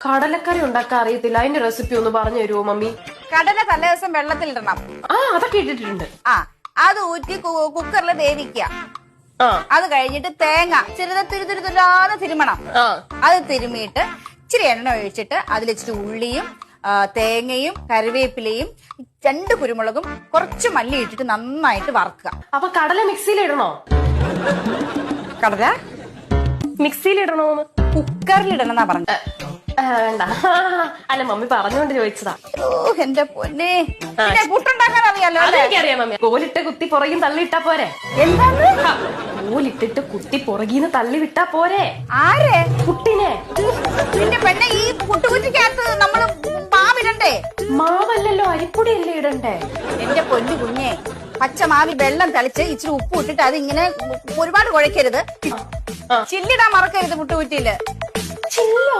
കടലക്കറി ഉണ്ടാക്കാൻ അറിയത്തില്ല. അതിന്റെ റെസിപ്പി ഒന്ന് പറഞ്ഞു തരുമോ മമ്മി? കടല തലേദിവസം വെള്ളത്തിലിടണം. ആ അതൊക്കെ ഇട്ടിട്ടുണ്ട്. ആ അത് ഊറ്റി കുക്കറിൽ വേവിക്കുക. ആ. അത് കഴിഞ്ഞിട്ട് തേങ്ങ ചെറുത തുരുതുരുതുരാതെ തിരുമണം. അത് തിരുമിയിട്ട് ഇച്ചിരി എണ്ണ ഒഴിച്ചിട്ട് അതിൽ ഇച്ചിരി ഉള്ളിയും തേങ്ങയും കറിവേപ്പിലയും രണ്ട് കുരുമുളകും കുറച്ച് മല്ലി ഇട്ടിട്ട് നന്നായിട്ട് വറക്കുക. അപ്പൊ കടല മിക്സിയിൽ ഇടണോ? കടല? മിക്സിയിൽ ഇടണോന്ന്? കുക്കറിൽ എന്നാ പറഞ്ഞത്. വേണ്ട. അല്ല മമ്മി പറഞ്ഞുകൊണ്ട് ചോദിച്ചതാ. ഓ എന്റെ പൊന്നെ. പിന്നെ പുട്ടുണ്ടാക്കാൻ അറിയാലോ അല്ലേ? മമ്മി. കോലിട്ട് കുത്തി പുറകിൽ തള്ളിയിട്ടാ പോരെ. എന്താണ്? കോലിട്ടിട്ട് കുത്തി പുറകിന്ന് തള്ളി വിട്ടാ പോരെ. ആരെ? കുട്ടിനെ. നിന്റെ പെണ്ണെ ഈ പുട്ടുകുറ്റിക്കകത്ത് നമ്മൾ മാവിടണ്ടേ? മാവല്ലല്ലോ അരിപ്പൊടിയല്ലേ ഇടണ്ടേ? എന്റെ പൊന്നു കുഞ്ഞെ പച്ചമാവി വെള്ളം തളിച്ച് ഇച്ചിരി ഉപ്പ് ഇട്ടിട്ട് അത് ഇങ്ങനെ ഒരുപാട് കുഴക്കരുത്. ചില്ലിടാൻ മറക്കരുത് മുട്ടുകുറ്റിയിൽ ചില്ലോ?